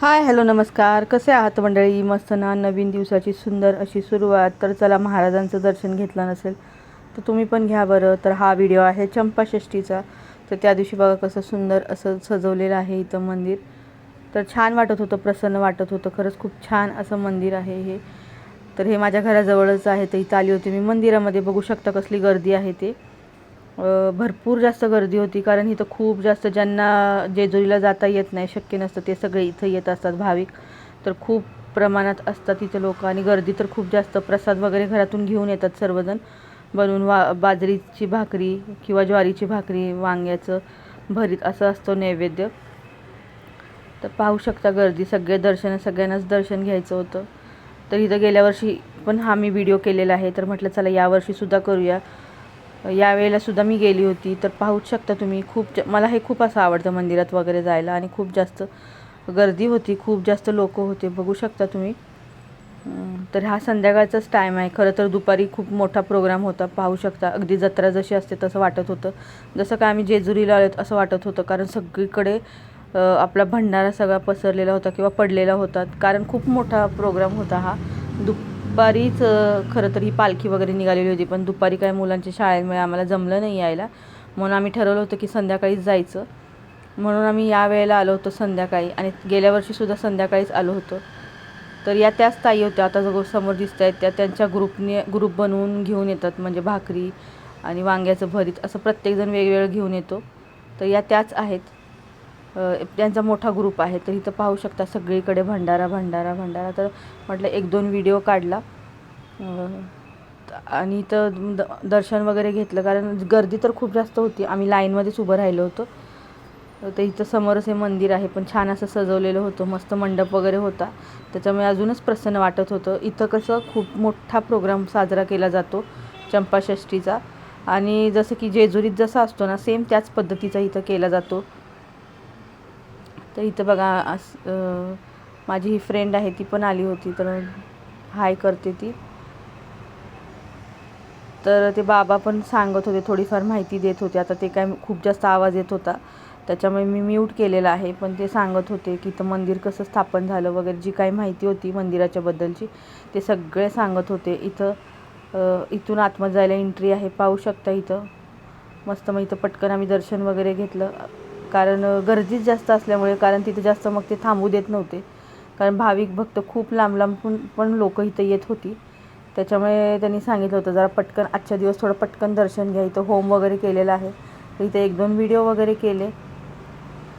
Hi hello नमस्कार. कसे आहात मंडळी? मस्त ना? नवीन दिवसाची सुंदर अशी सुरुवात. तर चला महाराजांचं दर्शन घेतलं नसेल तर तुम्ही पण घ्या बरं. तर हा व्हिडिओ आहे चंपाषष्टीचा तर त्या दिवशी बघा कसं सुंदर असं सजवलेलं आहे इथं मंदिर. तर छान वाटत होतं प्रसन्न वाटत होतं. खरंच खूप छान असं मंदिर आहे हे. तर हे माझ्या घराजवळच आहे. तर इथं आली होती मी. मंदिरामध्ये बघू शकता कसली गर्दी आहे ते. भरपूर जास्त गर्दी होती कारण इथं खूप जास्त ज्यांना जेजुरीला जाता येत नाही शक्य नसतं ते सगळे इथं येत असतात भाविक. तर खूप प्रमाणात असतात इथं लोक आणि गर्दी तर खूप जास्त. प्रसाद वगैरे घरातून घेऊन येतात सर्वजण. बनवून वा बाजरीची भाकरी किंवा ज्वारीची भाकरी वांग्याचं भरीत असं असतं नैवेद्य. तर पाहू शकता गर्दी सगळे दर्शन सगळ्यांनाच दर्शन घ्यायचं होतं. तर इथं गेल्या वर्षी पण हा मी व्हिडिओ केलेला आहे तर म्हटलं चला यावर्षीसुद्धा करूया. यावेळेला सुद्धा मी गेली होती. तर पाहूच शकता तुम्ही खूप ज मला हे खूप असं आवडतं मंदिरात वगैरे जायला आणि खूप जास्त गर्दी होती खूप जास्त लोक होते बघू शकता तुम्ही. तर हा संध्याकाळचाच टाईम आहे. खरं तर दुपारी खूप मोठा प्रोग्राम होता पाहू शकता. अगदी जत्रा जशी असते तसं वाटत होतं. जसं काय आम्ही जेजुरीला आलो असं वाटत होतं कारण सगळीकडे आपला भंडारा सगळा पसरलेला होता किंवा पडलेला होता. कारण खूप मोठा प्रोग्राम होता हा. दुपारीच खरं तर ही पालखी वगैरे निघालेली होती पण दुपारी काय मुलांच्या शाळेमुळे आम्हाला जमलं नाही यायला. म्हणून आम्ही ठरवलं होतं की संध्याकाळीच जायचं. म्हणून आम्ही या वेळेला आलो होतो संध्याकाळी आणि गेल्या वर्षीसुद्धा संध्याकाळीच आलो होतो. तर या त्याच ताई होत्या आता जो समोर दिसत आहेत त्या त्यांच्या ग्रुपने ग्रुप बनवून घेऊन येतात म्हणजे भाकरी आणि वांग्याचं भरीत असं प्रत्येकजण वेगवेगळं घेऊन येतो. तर या त्याच आहेत. त्यांचा मोठा ग्रुप आहे. तर इथं पाहू शकता सगळीकडे भंडारा भंडारा भंडारा. तर म्हटलं एक दोन व्हिडिओ काढला. आणि इथं द दर्शन वगैरे घेतलं. कारण गर्दी तर खूप जास्त होती. आम्ही लाईनमध्येच उभं राहिलो होतो. तर इथं समोरच हे मंदिर आहे. पण छान असं सजवलेलं होतं. मस्त मंडप वगैरे होता. त्याच्यामुळे अजूनच प्रसन्न वाटत होतं. इथं कसं खूप मोठा प्रोग्राम साजरा केला जातो. चंपाषष्ठीचा. आणि जसं की जेजुरीत जसा असतो ना सेम त्याच पद्धतीचा इथं केला जातो. तर इथं बघा अस माझी ही फ्रेंड आहे ती पण आली होती तर हाय करते ती. तर ते बाबा पण सांगत होते थोडीफार माहिती देत होते. आता ते काय खूप जास्त आवाज येत होता. त्याच्यामुळे मी म्यूट केलेला आहे पण ते सांगत होते की इथं मंदिर कसं स्थापन झालं वगैरे जी काही माहिती होती मंदिराच्याबद्दलची ते सगळे सांगत होते. इथं इथून आतमध्ये जायला एंट्री आहे पाहू शकता इथं. मस्त मग इथं पटकन आम्ही दर्शन वगैरे घेतलं. कारण गर्दीच जास्त असल्यामुळे कारण तिथे जास्त मग ते थांबू देत नव्हते. कारण भाविक भक्त खूप लांब लांब पण लोक इथं येत होती. त्याच्यामुळे त्यांनी सांगितलं होतं जरा पटकन आजच्या दिवस थोडं पटकन दर्शन घ्या. इथं होम वगैरे केलेलं आहे. तर इथे एक दोन व्हिडिओ वगैरे केले.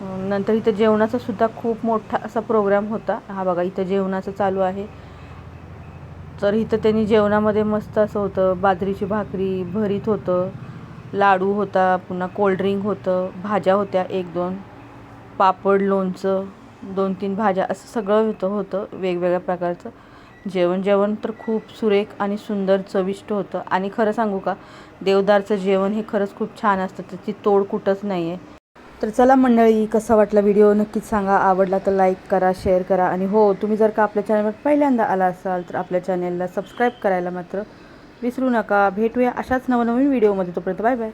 नंतर इथं जेवणाचा सुद्धा खूप मोठा असा प्रोग्राम होता. हा बघा इथं जेवणाचं चालू आहे. तर इथं त्यांनी जेवणामध्ये मस्त असं होतं बाजरीची भाकरी भरीत होतं. लाडू होता पुन्हा कोल्ड्रिंक होतं भाज्या होत्या एक दोन. पापड लोणचं दोन तीन भाज्या असं सगळं होतं होतं वेगवेगळ्या प्रकारचं. जेवण जेवण तर खूप सुरेख आणि सुंदर चविष्ट होतं. आणि खरं सांगू का देवदारचं जेवण हे खरंच खूप छान असतं त्याची तोड कुठंच नाही आहे तर चला मंडळी कसा वाटला व्हिडिओ नक्कीच सांगा. आवडला तर लाईक करा शेअर करा. आणि हो तुम्ही जर का आपल्या चॅनलवर पहिल्यांदा आला असाल तर आपल्या चॅनलला सबस्क्राईब करायला मात्र विसरू नका. भेटूया अशाच नवनवीन व्हिडिओमध्ये. तोपर्यंत बाय बाय.